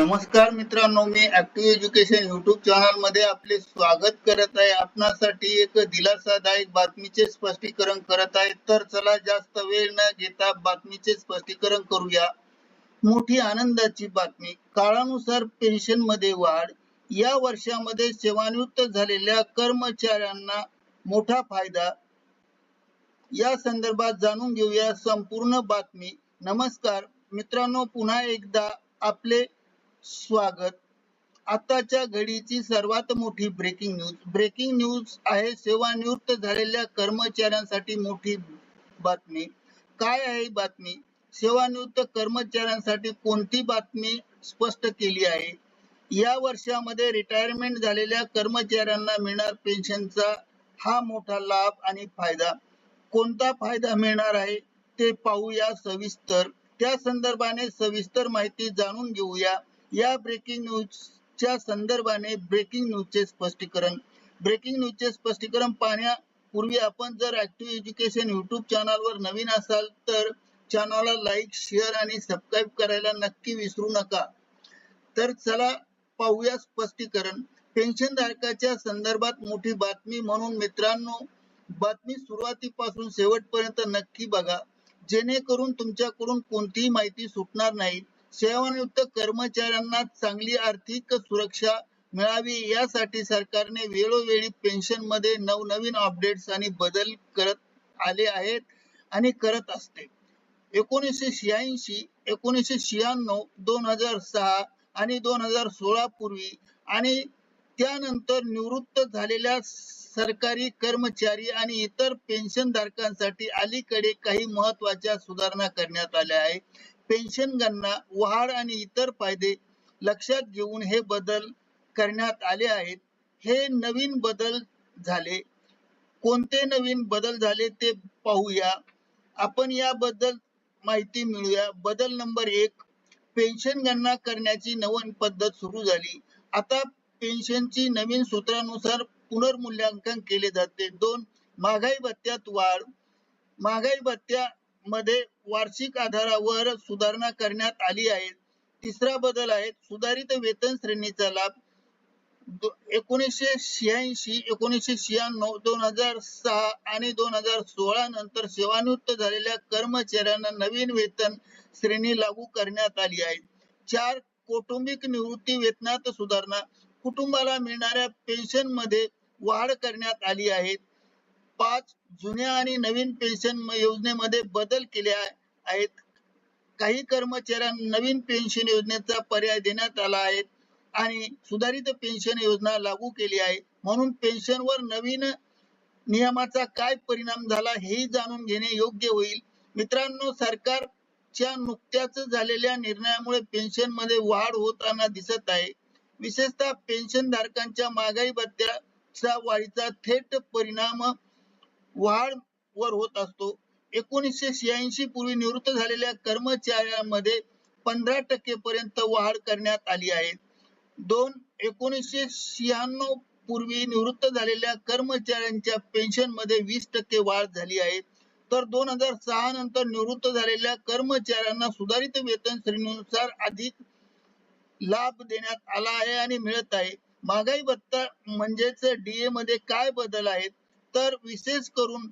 नमस्कार मित्रांनो मी ऍक्टिव्ह एज्युकेशन युट्यूब चॅनलमध्ये आपले स्वागत करत आहे. आपणासाठी एक दिलासादायक बातमीचे स्पष्टीकरण करत आहे. तर चला जास्त वेळ न घेता बातमीचे स्पष्टीकरण करूया. मोठी आनंदाची बातमी काळानुसार पेन्शनमध्ये वाढ या वर्षामध्ये सेवानिवृत्त झालेल्या कर्मचाऱ्यांना मोठा फायदा. या संदर्भात जाणून घेऊया संपूर्ण बातमी. नमस्कार मित्रांनो पुन्हा एकदा आपले स्वागत. आताच्या घडीची सर्वात मोठी ब्रेकिंग न्यूज ब्रेकिंग न्यूज आहे सेवानिवृत्त झालेल्या कर्मचाऱ्यांसाठी मोठी बातमी. काय आहे बातमी? सेवानिवृत्त कर्मचाऱ्यांसाठी कोणती बातमी स्पष्ट केली आहे? या वर्षामध्ये रिटायरमेंट झालेल्या कर्मचाऱ्यांना मिळणार पेन्शनचा हा मोठा लाभ आणि फायदा. कोणता फायदा मिळणार आहे ते पाहूया सविस्तर. त्या संदर्भाने सविस्तर माहिती जाणून घेऊया. या ब्रेकिंग न्यूजच्या संदर्भाने ब्रेकिंग न्यूजचे स्पष्टीकरण. ब्रेकिंग न्यूजचे स्पष्टीकरण पाहण्यापूर्वी आपण जर ऍक्टिव्ह एज्युकेशन युट्यूब चॅनलवर नवीन असाल तर चॅनलला लाईक शेअर आणि सबस्क्राईब करायला नक्की विसरू नका. तर चला पाहूया स्पष्टीकरण. पेन्शन धारकाच्या संदर्भात मोठी बातमी म्हणून मित्रांनो बातमी सुरुवातीपासून शेवटपर्यंत नक्की बघा. जेणेकरून तुमच्याकडून कोणतीही माहिती सुटणार नाही. सेवानिवृत्त कर्मचाऱ्यांना चांगली आर्थिक सुरक्षा मिळावी यासाठी सरकारने वेळोवेळी पेन्शनमध्ये नवनवीन अपडेट्स आणि बदल करत आले आहेत आणि करत असते. एकोणीसशे शहाऐंशी एकोणीसशे शहाण्णव दोन हजार सहा आणि दोन हजार सोळा पूर्वी आणि त्यानंतर निवृत्त झालेल्या सरकारी कर्मचारी आणि इतर पेन्शन धारकांसाठी अलीकडे काही महत्त्वाच्या सुधारणा करण्यात आल्या आहे. पेन्शन गणना वाढ आणि इतर फायदे लक्षात घेऊन हे बदल करण्यात आले आहेत. हे नवीन बदल झाले. कोणते नवीन बदल झाले ते पाहूया. आपण याबद्दल माहिती मिळूया. बदल नंबर एक पेन्शन गणना करण्याची नवीन पद्धत सुरू झाली. आता पेन्शनची नवीन सूत्रानुसार पुनर्मूल्यांकन केले जाते. दोन महागाई भत्त्यात वाढ महागाई भत्त्या मध्ये वार्षिक आधारावर सुधारणा करण्यात आली आहे. तिसरा बदल आहे सुधारित वेतन श्रेणीचा लाभ. एकोणीसशे शहाऐंशी एकोणीसशे शहाण्णव दोन हजार सहा आणि दोन हजार सोळा नंतर सेवानिवृत्त झालेल्या कर्मचाऱ्यांना नवीन वेतन श्रेणी लागू करण्यात आली आहे. चार कौटुंबिक निवृत्ती वेतनात सुधारणा. कुटुंबाला मिळणाऱ्या पेन्शनमध्ये वाढ करण्यात आली आहे. पाच जुन्या आणि नवीन पेन्शन योजनेमध्ये बदल केले आहेत. काही कर्मचाऱ्यांना नवीन पेन्शन योजनेचा पर्याय देण्यात आला आहे आणि सुधारित पेन्शन योजना लागू केली आहे. म्हणून पेन्शनवर नवीन नियमाचा काय परिणाम झाला हे जाणून घेणे योग्य होईल. मित्रांनो सरकारच्या नुकत्याच झालेल्या निर्णयामुळे पेन्शनमध्ये वाढ होताना दिसत आहे. विशेषतः पेन्शन धारकांच्या महागाई चा वाढीचा थेट परिणाम वाढ वर होत असतो. एकोणीसशे शहाऐंशी पूर्वी निवृत्त झालेल्या कर्मचाऱ्यांमध्ये पंधरा टक्के पर्यंत वाढ करण्यात आली आहे. दोन एकोणीसशे शहाण्णव पूर्वी निवृत्त झालेल्या कर्मचाऱ्यांच्या पेन्शनमध्ये वीस टक्के वाढ झाली आहे. तर दोन हजार सहा नंतर निवृत्त झालेल्या कर्मचाऱ्यांना सुधारित वेतन श्रेणीनुसार अधिक लाभ देण्यात आला आहे आणि मिळत आहे. महागाई भत्ता म्हणजेच डीए मध्ये काय बदल आहेत? तर विशेष करून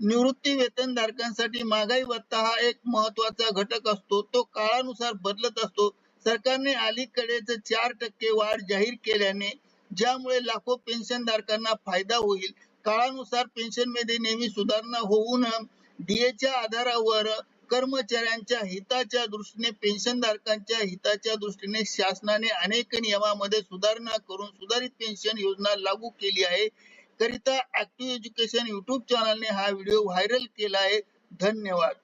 निवृत्ती वेतन धारकांसाठी महागाई भत्ता हा एक महत्त्वाचा घटक असतो. तो काळानुसार बदलत असतो. सरकारने अलीकडेच चार टक्के वाढ जाहीर केल्याने ज्यामुळे लाखो पेन्शन धारकांना फायदा होईल. काळानुसार पेन्शनमध्ये नेहमी सुधारणा होऊन डीएच्या आधारावर कर्मचाऱ्यांच्या हिताच्या दृष्टीने पेन्शन धारकांच्या हिताच्या दृष्टीने शासनाने अनेक नियमामध्ये सुधारणा करून सुधारित पेन्शन योजना लागू केली आहे. करिता ऍक्टिव्ह एज्युकेशन युट्यूब चॅनलने हा व्हिडिओ व्हायरल केला आहे. धन्यवाद.